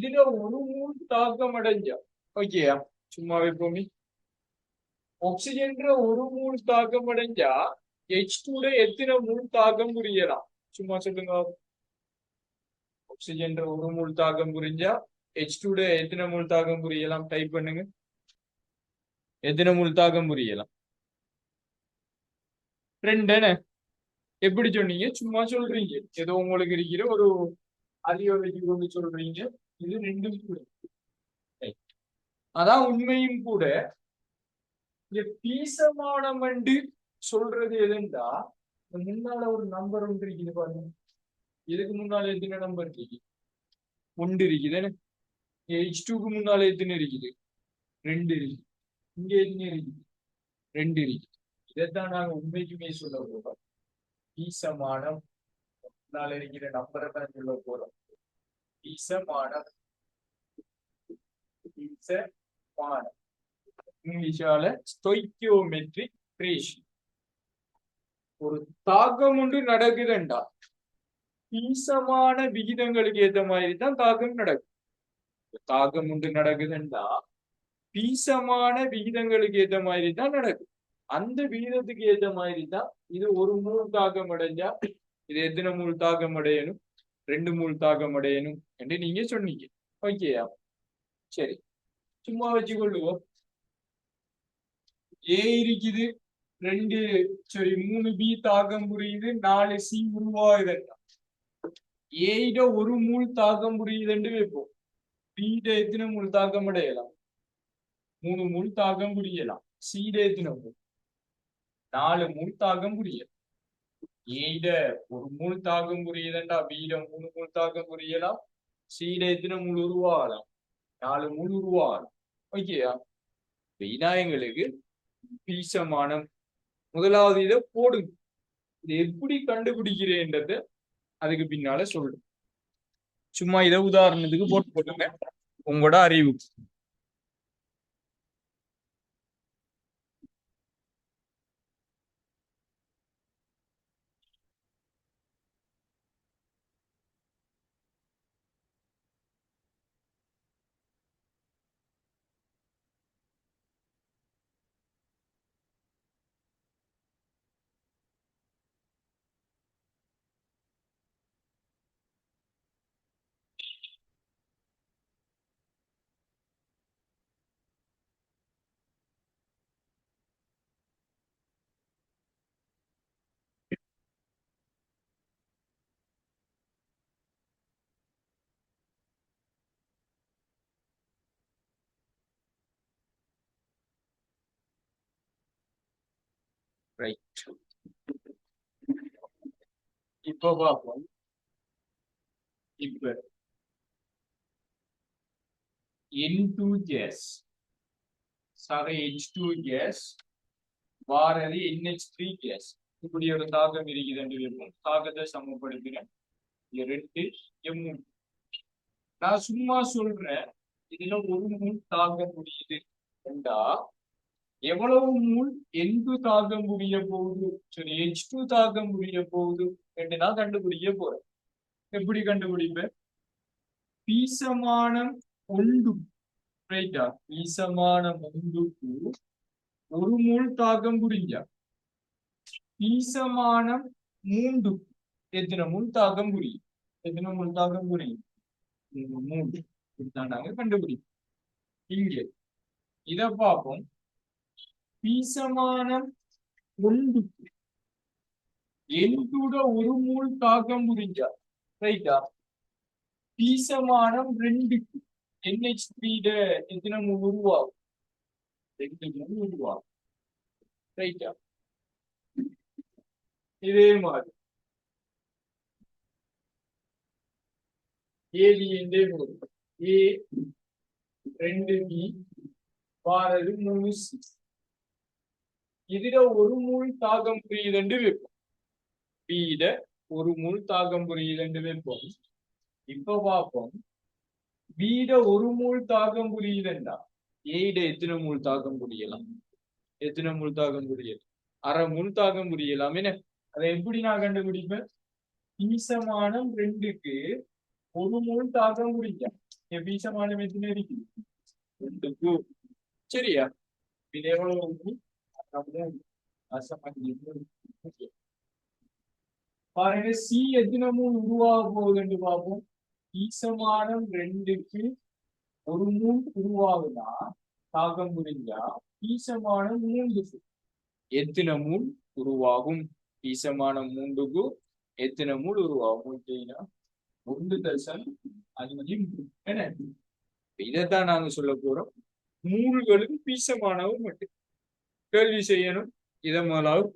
இதுல ஒரு மூல் தாக்கம் அடைஞ்சா ஓகேயா சும்மாவே போமி ஆக்சிஜன்ற ஒரு மூல் தாக்கம் அடைஞ்சா ஹெச் டூல எத்தனை மூல் தாக்கம் புரியலாம் சும்மா சொல்லுங்க ஆக்சிஜன்ற ஒரு மூல் தாக்கம் புரிஞ்சா ஹெச் டூல எத்தனை மூல் தாக்கம் புரியலாம் டைப் பண்ணுங்க. எத்தனை மூல் தாக்கம் புரியலாம் ரெண்டுன்னு எப்படி சொன்னீங்க சும்மா சொல்றீங்க ஏதோ உங்களுக்கு இருக்கிற ஒரு அறிவை சொல்றீங்க இது ரெண்டும் கூட. அதான் உண்மையும் கூட. இந்த பீசமானமண்டு சொல்றது எதுண்டா? முன்னால ஒரு நம்பர் ஒன்று இருக்குது பாருங்க. இதுக்கு முன்னால எத்தனை நம்பர் இருக்கு ஒன்று இருக்குது ஹெச் டூக்கு முன்னால எத்தனை இருக்குது? ரெண்டு இருக்குது. இங்க எத்தனை இருக்குது? ரெண்டு இருக்குது. இதைத்தான் நாங்க உண்மைக்குமே சொல்ல போறோம். பீசமானம். முன்னால இருக்கிற நம்பரை தான் சொல்ல போறோம். பீசமானம். இங்கிலீஷால ஸ்டொய்கியோமெட்ரிக் ரேஷியோ ஒரு தாக்கம் ஒன்று நடக்குதுண்டா. பீசமான விகிதங்களுக்கு ஏத்த மாதிரி தான் தாக்கம் நடக்கும் தாக்கம் ஒன்று நடக்குதுண்டா பீசமான விகிதங்களுக்கு ஏத்த மாதிரி தான் நடக்கும். அந்த விகிதத்துக்கு ஏத்த மாதிரி தான் இது ஒரு மூல் தாக்கம் அடைஞ்சா இது எத்தனை மூல் தாக்கம் அடையணும்? ரெண்டு மூல் தாக்கம் அடையணும் என்று நீங்க சொன்னீங்க. ஓகேயா சரி. சும்மா வச்சுக்கொள்ளுவோம். ஏ இருக்குது ரெண்டு சரி மூணு பி தாக்கம் புரியுது நாலு சி உருவாகுதுன்னா ஏட ஒரு மூல் தாக்கம் புரியுதுன்னு வைப்போம். பிட எத்தனை மூல் தாக்கம் அடையலாம்? மூணு மூல் தாக்கம் புரியலாம். சீட எத்தனை மூல்? நாலு மூல் தாக்கம் புரியலாம் ஏட ஒரு மூல் தாக்கம் புரியுதுண்டா பீட மூணு மூல் தாக்கம் புரியலாம். சீட எத்தனை மூல் உருவாகலாம்? நாலு மூணு உருவாகலாம் ஓகேயா விநாயகங்களுக்கு பீசமானம் முதலாவது இதை போடுங்க இது எப்படி கண்டுபிடிக்கிறேன்றத அதுக்கு பின்னால சொல்லு. சும்மா இதை உதாரணத்துக்கு போட்டு போட்டுங்க உங்களோட அறிவு. ரைட் இப்போ பார்ப்போம். இப்போ. N2 gas. சக H2 gas. வாரது NH3 gas. இப்படி ஒரு தாக்கம் இருக்குதுன்னு வைப்போம் தாக்கத்தை சமப்படுத்துகிறேன். இது ரெண்டு எம் நான் சும்மா சொல்றேன். இதுல ஒரு மூல் தாங்க முடியுது என்றா எவ்வளவு மூல் எங்கு தாக்க முடிய போகுது? சரி எச் டூ தாக்க முடிய போகுது என்று நான் கண்டுபிடிக்க போறேன். எப்படி கண்டுபிடிப்பேன்? பீசமானம் ஒன்று ரைட்டா பீசமானம் ஒன்றுக்கு ஒரு மூல் தாக்கம் புரிஞ்சா பீசமானம் மூன்று எத்தனை முள் தாக்கம் புரியும் எத்தனை முள் தாக்கம் புரியும் மூன்று. இப்படித்தான் நாங்க கண்டுபிடிப்போம். இங்கே இதை பார்ப்போம். பீசமானம் ஒன்று எந்தூட ஒரு மூல் தாக்கம் புரிஞ்சா? ரைட்டா பீசமானம் ரெண்டுக்கு என்ஹெச் த்ரீட எத்தனை மூல் உருவாகும்? ரெண்டு மூல் உருவாகும். ரைட்டா இதே மாதிரி. ஏபி என்றே ஏ ரெண்டு பி வாரது மூணு சிக்ஸ் இதுல ஒரு முழு தாகம் புரியுதுண்டு வைப்போம். பீட ஒரு முழு தாகம் புரியுதுண்டு வைப்போம். இப்ப பார்ப்போம் பீட ஒரு முழு தாகம் புரியுதுண்டா ஏட எத்தனை முழு தாகம் புரியலாம்? எத்தனை முழு தாகம் புரியலாம்? அரை முழு தாகம் புரியலாம் என்ன? அதை எப்படி நான் கண்டுபிடிப்பேன்? பீசமானம் ரெண்டுக்கு ஒரு மூல் தாக்கம் என் பீசமானம் எத்தனை இருக்குது ரெண்டுக்கு. சரியா? இது எவ்வளவு? பாருங்க சி எத்தனை உருவாக போகுது என்று பார்ப்போம் ஈசமானம் ரெண்டுக்கு ஒரு மூணு உருவாகுதா தாக்கம் புரிஞ்சா ஈசமானம் மூன்றுக்கு எத்தனை மூல் உருவாகும் ஈசமான மூன்றுக்கு எத்தனை மூல் உருவாகும் அப்படின்னா ஒன்று தசம் அஞ்சு என்ன இதைத்தான் நாங்க சொல்ல போறோம் மூல்களும் பீசமானவும் மட்டும் கேள்வி செய்யணும். இதன் முதலாவது